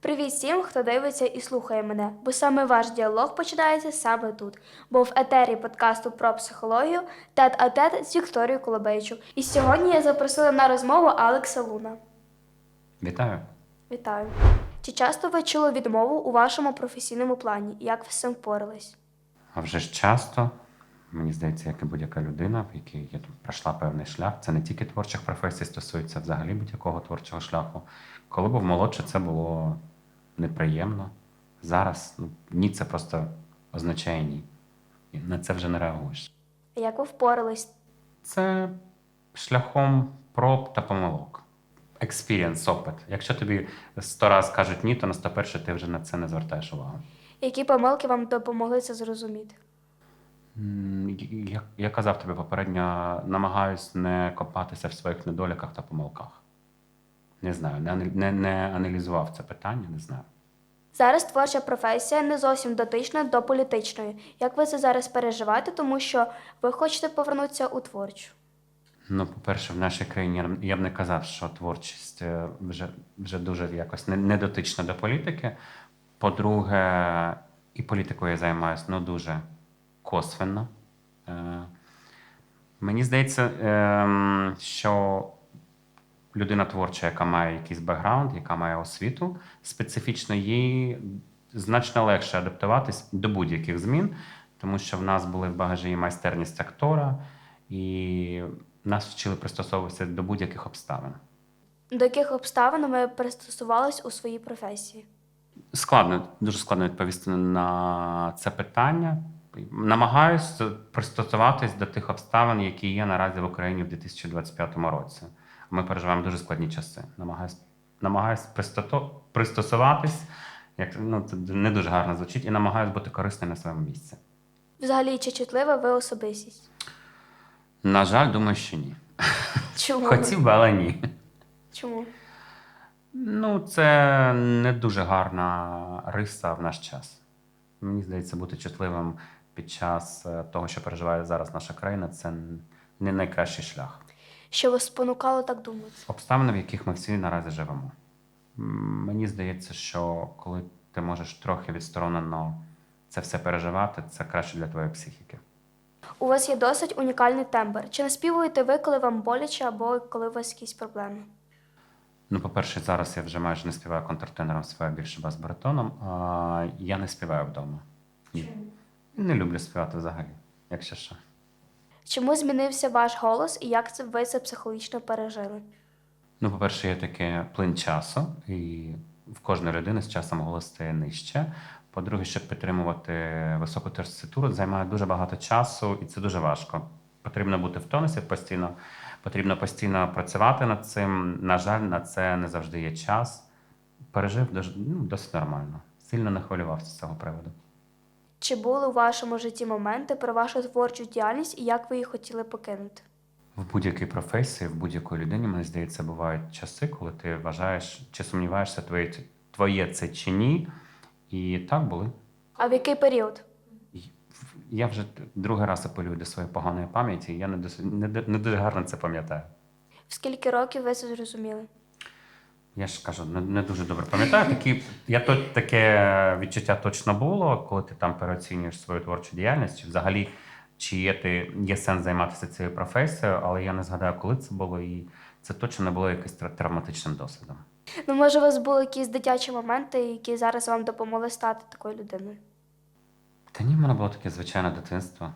Привіт всім, хто дивиться і слухає мене, бо саме ваш діалог починається саме тут, бо в етері подкасту про психологію тет а тет з Вікторією Колобейчук. І сьогодні я запросила на розмову Алекса Луна. Вітаю. Вітаю. Чи часто ви чули відмову у вашому професійному плані? Як ви з цим впорались? А вже ж часто, мені здається, як і будь-яка людина, в якій я тут пройшла певний шлях. Це не тільки творчих професій стосується взагалі будь-якого творчого шляху. Коли був молодше, це було неприємно. Зараз ну, ні, це просто означає ні. І на це вже не реагуєш. Як ви впорались? Це шляхом проб та помилок. Експірієнс, опит. Якщо тобі сто раз кажуть ні, то на 101 ти вже на це не звертаєш увагу. Які помилки вам допомогли це зрозуміти? Я, я казав тобі попередньо, намагаюсь не копатися в своїх недоліках та помилках. Не знаю, не, не, не аналізував це питання, не знаю. Зараз творча професія не зовсім дотична до політичної. Як ви це зараз переживаєте, тому що ви хочете повернутися у творчу? Ну, по-перше, в нашій країні я б- не казав, що творчість е, вже, вже дуже якось не, не дотична до політики. По-друге, і політикою я займаюся ну, дуже косвенно. Е, мені здається, ем, що людина творча, яка має якийсь бекграунд, яка має освіту, специфічно їй значно легше адаптуватись до будь-яких змін, тому що в нас були в багажі майстерність актора, і нас вчили пристосовуватися до будь-яких обставин. До яких обставин ви пристосувались у своїй професії? Складно, дуже складно відповісти на це питання. Намагаюся пристосуватись до тих обставин, які є наразі в Україні в 2025 році. Ми переживаємо дуже складні часи. Намагаюсь, намагаюсь пристото- пристосуватись, як ну це не дуже гарно звучить, і намагаюсь бути корисним на своєму місці. Взагалі, чи чутлива ви особистість? На жаль, думаю, що ні. Чому? Хотів би, але ні. Чому? Ну, це не дуже гарна риса в наш час. Мені здається, бути чутливим під час е, того, що переживає зараз наша країна, це не найкращий шлях. Що вас спонукало так думати? Обставини, в яких ми всі наразі живемо. Мені здається, що коли ти можеш трохи відсторонено це все переживати, це краще для твоєї психіки. У вас є досить унікальний тембр. Чи не співуєте ви, коли вам боляче або коли у вас якісь проблеми? Ну, по-перше, зараз я вже майже не співаю контртенором, співаю більше бас-баритоном, а я не співаю вдома. Ні. Не люблю співати взагалі, якщо що. Чому змінився ваш голос і як ви це психологічно пережили? Ну, по-перше, є таке плин часу, і в кожної людини з часом голос стає нижче. По-друге, щоб підтримувати високу терситуру, займає дуже багато часу, і це дуже важко. Потрібно бути в тонусі постійно, потрібно постійно працювати над цим. На жаль, на це не завжди є час. Пережив ну, досить нормально. Сильно не хвилювався з цього приводу. Чи були у вашому житті моменти про вашу творчу діяльність і як ви її хотіли покинути? В будь-якій професії, в будь-якої людині, мені здається, бувають часи, коли ти вважаєш чи сумніваєшся, твоє, твоє це чи ні. І так були. А в який період? Я вже другий раз апелюю до своєї поганої пам'яті, я не, досить, не, не дуже гарно це пам'ятаю. В скільки років ви це зрозуміли? Я ж кажу, не, не дуже добре пам'ятаю. Такі, я то, таке відчуття точно було, коли ти там переоцінюєш свою творчу діяльність, чи взагалі чи є, ти, є сенс займатися цією професією, але я не згадаю, коли це було, і це точно не було якимось травматичним досвідом. Ну, може, у вас були якісь дитячі моменти, які зараз вам допомогли стати такою людиною? Та ні, в мене було таке звичайне дитинство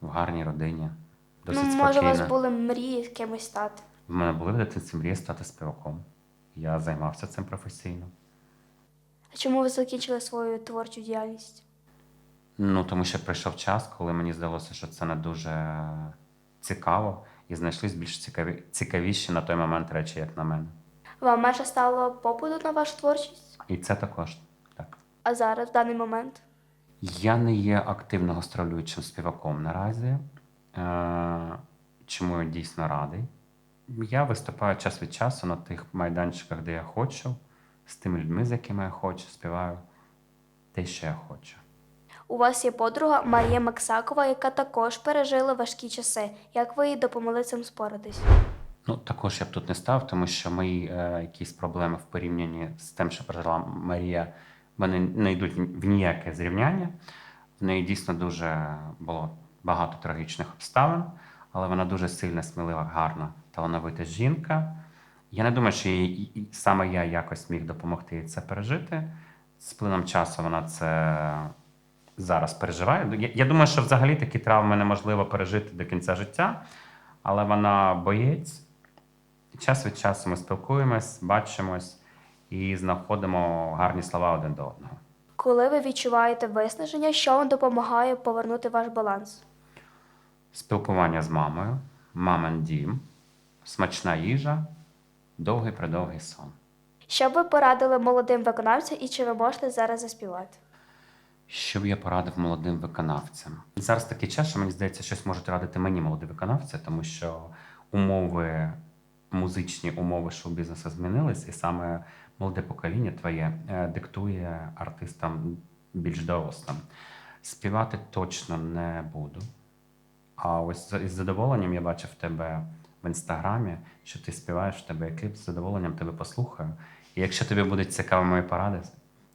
в гарній родині. Досить ну, може, у вас були мрії кимось стати? В мене були в дитинстві мрії стати співаком. Я займався цим професійно. А чому ви закінчили свою творчу діяльність? Ну, тому що прийшов час, коли мені здалося, що це не дуже цікаво, і знайшлись більш цікаві, цікавіші на той момент речі, як на мене. Вам менше стало попиту на вашу творчість? І це також так. А зараз, в даний момент? Я не є активно гастролюючим співаком наразі, е- чому я дійсно радий. Я виступаю час від часу на тих майданчиках, де я хочу, з тими людьми, з якими я хочу, співаю те, що я хочу. У вас є подруга Марія Максакова, яка також пережила важкі часи. Як ви їй допомогли цим споратись? Ну, також я б тут не став, тому що мої е, якісь проблеми в порівнянні з тим, що пережила Марія, вони не йдуть в ніяке зрівняння. В неї дійсно дуже було багато трагічних обставин, але вона дуже сильна, смілива, гарна, талановита жінка. Я не думаю, що і саме я якось міг допомогти їй це пережити. З плином часу вона це зараз переживає. Я, я думаю, що взагалі такі травми неможливо пережити до кінця життя, але вона боєць. Час від часу ми спілкуємось, бачимось і знаходимо гарні слова один до одного. Коли ви відчуваєте виснаження, що вам допомагає повернути ваш баланс? Спілкування з мамою, мамин дім, смачна їжа, довгий придовгий сон. Що б ви порадили молодим виконавцям і чи ви можете зараз заспівати? Що б я порадив молодим виконавцям? Зараз такий час, що мені здається, щось можуть радити мені молоді виконавці, тому що умови, музичні умови шоу-бізнесу змінились, і саме молоде покоління твоє е, диктує артистам більш дорослим. Співати точно не буду. А ось із задоволенням я бачив тебе в інстаграмі, що ти співаєш в тебе кліп, з задоволенням тебе послухаю. І якщо тобі будуть цікаві мої поради,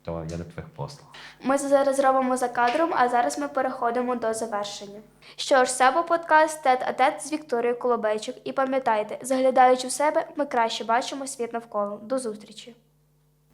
то я до твоїх послуг. Ми зараз робимо за кадром, а зараз ми переходимо до завершення. Що ж, це був подкаст Тет а Тет з Вікторією Колобейчук. І пам'ятайте, заглядаючи в себе, ми краще бачимо світ навколо. До зустрічі!